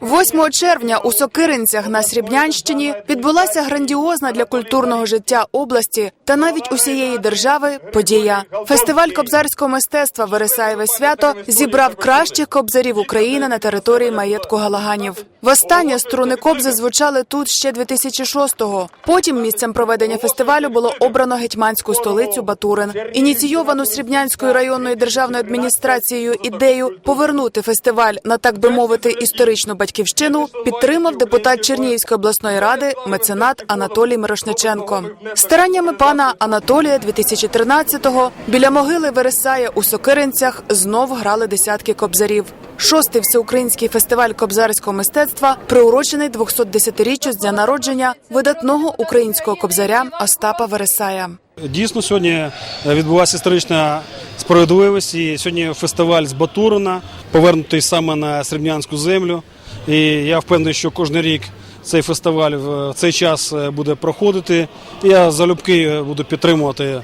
8 червня у Сокиринцях на Срібнянщині відбулася грандіозна для культурного життя області та навіть усієї держави подія. Фестиваль кобзарського мистецтва Вересаєве свято зібрав кращих кобзарів України на території маєтку Галаганів. Востаннє струни кобзи звучали тут ще 2006-го. Потім місцем проведення фестивалю було обрано гетьманську столицю Батурин. Ініційовану Срібнянською районною державною адміністрацією ідею повернути фестиваль на так би мовити історичну батьківщину підтримав депутат Чернігівської обласної ради меценат Анатолій Мирошниченко. Стараннями пана Анатолія 2013-го біля могили Вересая у Сокиринцях знов грали десятки кобзарів. Шостий всеукраїнський фестиваль кобзарського мистецтва приурочений 210-річчю з дня народження видатного українського кобзаря Остапа Вересая. Дійсно, сьогодні відбулася історична справедливість. І сьогодні фестиваль з Батурина, повернутий саме на Срібнянську землю. І я впевнений, що кожен рік цей фестиваль в цей час е, буде проходити. Я залюбки буду підтримувати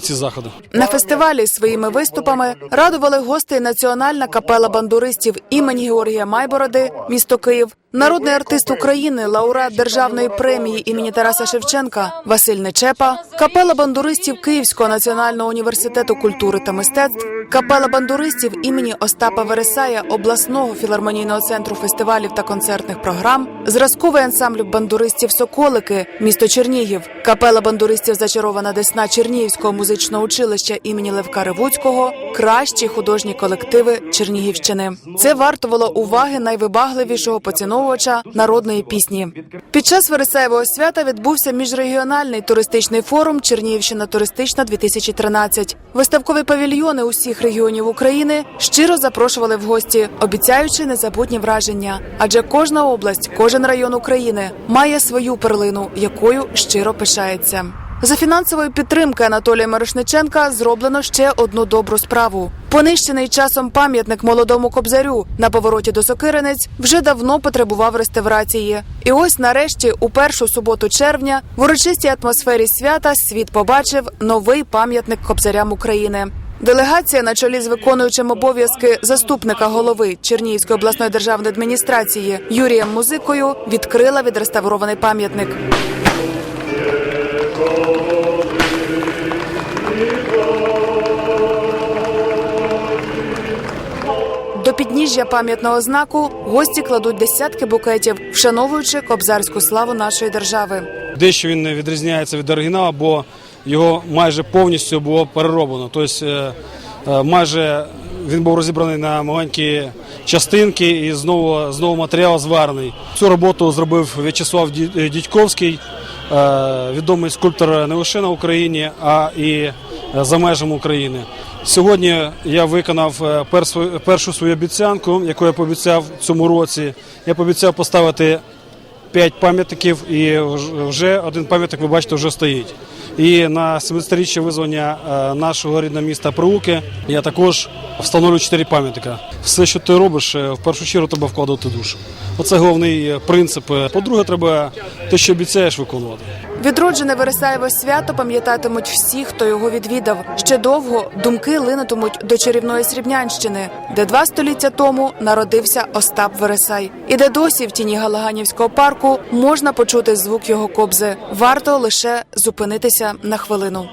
ці заходи. На фестивалі своїми виступами радували гостей Національна капела бандуристів імені Георгія Майбороди, місто Київ, народний артист України, лауреат державної премії імені Тараса Шевченка Василь Нечепа, капела бандуристів Київського національного університету культури та мистецтв, капела бандуристів імені Остапа Вересая обласного філармонійного центру фестивалів та концертних програм, зразковий ансамбль бандуристів Соколики, місто Чернігів, капела бандуристів Зачарована Десна Чернігівського музичного училища імені Левка Ревуцького, кращі художні колективи Чернігівщини. Це вартувало уваги найвибагливішого поціновувача народної пісні. Під час Вересаєвого свята відбувся міжрегіональний туристичний форум Чернігівщина туристична 2013 Виставкові павільйони усіх регіонів України щиро запрошували в гості, обіцяючи незабутні враження. Адже кожна область, кожен район України має свою перлину, якою щиро пишається. За фінансової підтримки Анатолія Мирошниченка зроблено ще одну добру справу. Понищений часом пам'ятник молодому кобзарю на повороті до Сокиринець вже давно потребував реставрації. І ось нарешті, у першу суботу червня, в урочистій атмосфері свята світ побачив новий пам'ятник кобзарям України. Делегація на чолі з виконуючим обов'язки заступника голови Чернігівської обласної державної адміністрації Юрієм Музикою відкрила відреставрований пам'ятник. До підніжжя пам'ятного знаку гості кладуть десятки букетів, вшановуючи кобзарську славу нашої держави. Дещо він відрізняється від оригіналу, бо його майже повністю було перероблено. Тобто е, е, майже він був розібраний на маленькі частинки і знову, знову матеріал зварений. Цю роботу зробив В'ячеслав Дідьковський, е, відомий скульптор не лише на Україні, а і за межами України. Сьогодні я виконав першу свою обіцянку, яку я пообіцяв цьому році. Я пообіцяв поставити п'ять пам'ятників, і вже один пам'ятник, ви бачите, вже стоїть. І на 70-річчя визвання е, нашого рідного міста Прилуки я також встановлю чотири пам'ятника. Все, що ти робиш, е, в першу чергу треба вкладати душу. Оце головний е, принцип. По-друге, треба те, що обіцяєш, виконувати. Відроджене Вересаєве свято пам'ятатимуть всі, хто його відвідав. Ще довго думки линутимуть до чарівної Срібнянщини, де два століття тому народився Остап Вересай, і де досі в тіні Галаганівського парку можна почути звук його кобзи. Варто лише зупинитися на хвилину.